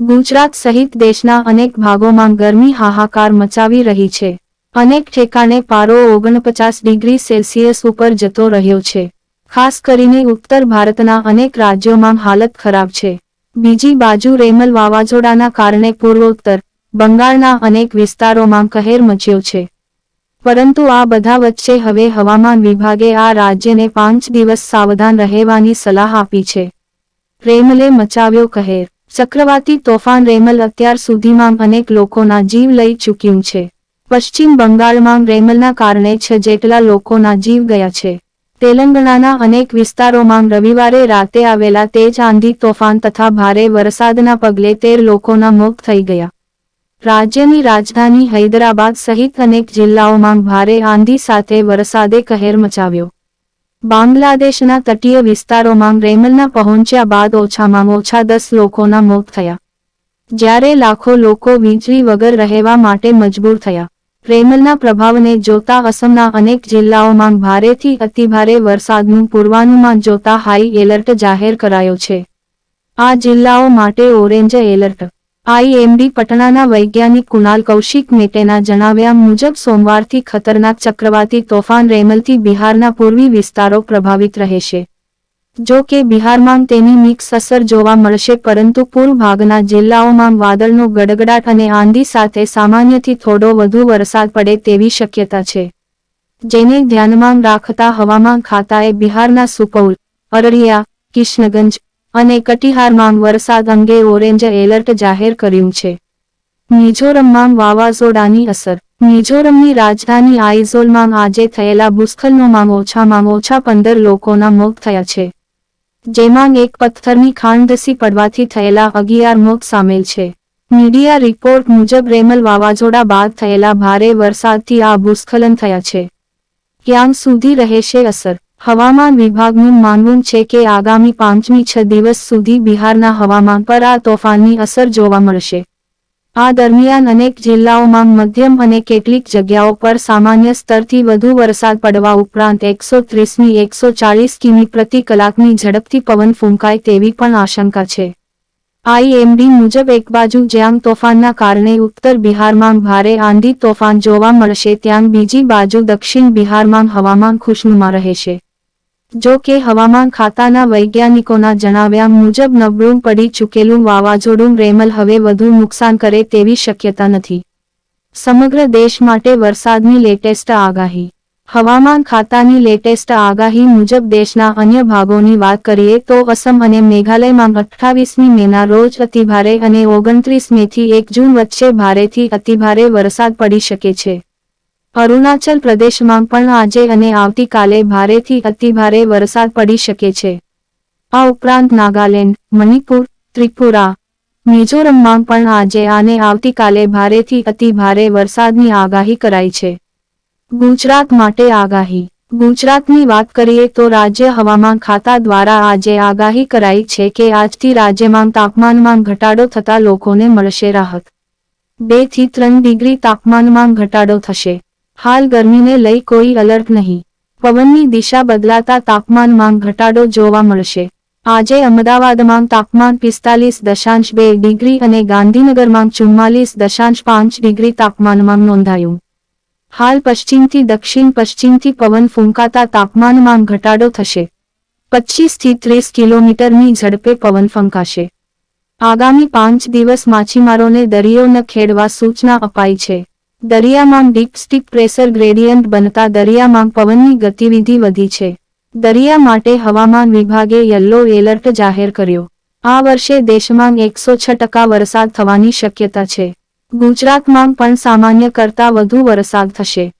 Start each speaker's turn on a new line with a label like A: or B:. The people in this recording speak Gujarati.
A: ગુજરાત સહિત દેશના અનેક ભાગોમાં ગરમી હાહાકાર મચાવી રહી છે. અનેક ઠેકાણે પારો ઓગણપચાસ ડિગ્રી સેલ્સિયસ ઉપર જતો રહ્યો છે. ખાસ કરીને ઉત્તર ભારતના અનેક રાજ્યોમાં હાલત ખરાબ છે. બીજી બાજુ રેમલ વાવાઝોડાના કારણે પૂર્વોત્તર બંગાળના અનેક વિસ્તારોમાં કહેર મચ્યો છે. પરંતુ આ બધા વચ્ચે હવે હવામાન વિભાગે આ રાજ્યને પાંચ દિવસ સાવધાન રહેવાની સલાહ આપી છે. રેમલે મચાવ્યો કહેર ચક્રવાતી તોફાન રેમલ અત્યાર સુધીમાં અનેક લોકોના જીવ લઈ ચૂક્યું છે. પશ્ચિમ બંગાળમાં રેમલના કારણે છ જેટલા લોકોના જીવ ગયા છે. તેલંગાણાના અનેક વિસ્તારોમાં રવિવારે રાતે આવેલા તેજ આંધી તોફાન તથા ભારે વરસાદના પગલે તેર લોકોના મોત થઈ ગયા. રાજ્યની રાજધાની હૈદરાબાદ સહિત અનેક જિલ્લાઓમાં ભારે આંધી સાથે વરસાદે કહેર મચાવ્યો. બાંગ્લાદેશના તટીય વિસ્તારોમાં રેમલના પહોંચ્યા બાદ ઓછામાં ઓછા દસ લોકોના મોત થયા. જ્યારે લાખો લોકો વીજળી વગર રહેવા માટે મજબૂર થયા. રેમલના પ્રભાવને જોતા અસમના અનેક જિલ્લાઓમાં ભારેથી અતિભારે વરસાદનું પૂર્વાનુમાન જોતા હાઈ એલર્ટ જાહેર કરાયો છે. આ જિલ્લાઓ માટે ઓરેન્જ એલર્ટ આઈએમડી પટણાના વૈજ્ઞાનિક કુણાલ કૌશિક મેટેના જણાવ્યા મુજબ સોમવારથી ખતરનાક ચક્રવાતી તોફાન રેમલથી બિહારના પૂર્વી વિસ્તારો પ્રભાવિત રહેશે. જો કે બિહારમાં તેની મિક્સ અસર જોવા મળશે પરંતુ પૂર્વ ભાગના જિલ્લાઓમાં વાદળનો ગડગડાટ અને આંધી સાથે સામાન્યથી થોડો વધુ વરસાદ પડે તેવી શક્યતા છે. જેને ધ્યાનમાં રાખતા હવામાન ખાતાએ બિહારના સુપૌલ અરરિયા કિશનગંજ અને કટિહારમાં વરસાદ અંગે ઓરેન્જ એલર્ટ જાહેર કર્યું છે. મિઝોરમમાં વાવાઝોડાની અસર. મિઝોરમની રાજધાની આઇઝોલમાં આજે થયેલા ભૂસ્ખલનોમાં ઓછામાં ઓછા પંદર લોકોના મોત થયા છે. જેમાં એક પથ્થરની ખાણ ધસી પડવાથી થયેલા અગિયાર મોત સામેલ છે. મીડિયા રિપોર્ટ મુજબ રેમલ વાવાઝોડા બાદ થયેલા ભારે વરસાદથી આ ભૂસ્ખલન થયા છે. ક્યાં સુધી રહેશે અસર? હવામાન વિભાગનું માનવું છે કે આગામી પાંચમી છ દિવસ સુધી બિહારના હવામાન પર આ તોફાનની અસર જોવા મળશે. આ દરમિયાન અનેક જિલ્લાઓમાં મધ્યમ અને કેટલીક જગ્યાઓ પર સામાન્ય સ્તરથી વધુ વરસાદ પડવા ઉપરાંત એકસો ત્રીસની એકસો ચાલીસ કિમી પ્રતિ કલાકની ઝડપથી પવન ફૂંકાય તેવી પણ આશંકા છે. આઈએમડી મુજબ એક બાજુ જ્યાં તોફાનના કારણે ઉત્તર બિહારમાં ભારે આંધી તોફાન જોવા મળશે, ત્યાં બીજી બાજુ દક્ષિણ બિહારમાં હવામાન ખુશનુમા રહેશે. જો કે હવામાન ખાતાના વૈજ્ઞાનિકોના જણાવ્યા મુજબ નબળું પડી ચૂકેલું વાવાઝોડું રેમલ હવે વધુ નુકસાન કરે તેવી શક્યતા નથી. સમગ્ર દેશ માટે વરસાદની લેટેસ્ટ આગાહી. હવામાન ખાતાની લેટેસ્ટ આગાહી મુજબ દેશના અન્ય ભાગોની વાત કરીએ તો અસમ અને મેઘાલયમાં અઠ્ઠાવીસમી મેના રોજ અતિભારે અને ઓગણત્રીસ મેથી એક જૂન વચ્ચે ભારેથી અતિભારે વરસાદ પડી શકે છે. અરુણાચલ પ્રદેશમાં પણ આજે અને આવતીકાલે ભારેથી અતિભારે વરસાદ પડી શકે છે. આ ઉપરાંત નાગાલેન્ડ, મણિપુર, ત્રિપુરા, મિઝોરમમાં પણ આજે અને આવતીકાલે ભારેથી અતિભારે વરસાદની આગાહી કરાઈ છે. ગુજરાત માટે આગાહી. ગુજરાતની વાત કરીએ તો રાજ્ય હવામાન ખાતા દ્વારા આજે આગાહી કરાઈ છે કે આજથી રાજ્યમાં તાપમાનમાં ઘટાડો થતા લોકોને મળશે રાહત. બેથી ત્રણ ડિગ્રી તાપમાનમાં ઘટાડો થશે. હાલ ગરમીને લઈ કોઈ અલર્ટ નહીં. પવનની દિશા બદલાતા તાપમાનમાં ઘટાડો જોવા મળશે. આજે અમદાવાદમાં તાપમાન પિસ્તાલીસ દશાંશ બે ડિગ્રી અને ગાંધીનગરમાં ચુમ્માલીસ દશાંશ પાંચ ડિગ્રી તાપમાનમાં નોંધાયું. હાલ પશ્ચિમથી દક્ષિણ પશ્ચિમથી પવન ફૂંકાતા તાપમાનમાં ઘટાડો થશે. પચીસથી ત્રીસ કિલોમીટરની ઝડપે પવન ફંકાશે. આગામી પાંચ દિવસ માછીમારોને દરિયો ન ખેડવા સૂચના અપાઈ છે. દરિયામાં ડીપ સ્ટીપ પ્રેશર ગ્રેડિયન્ટ બનતા દરિયામાં પવનની ગતિવિધિ વધી છે. દરિયા માટે હવામાન વિભાગે યલો એલર્ટ જાહેર કર્યો. આ વર્ષે દેશમાં એકસો છ ટકા વરસાદ થવાની શક્યતા છે. ગુજરાતમાં પણ સામાન્ય કરતાં વધુ વરસાદ થશે.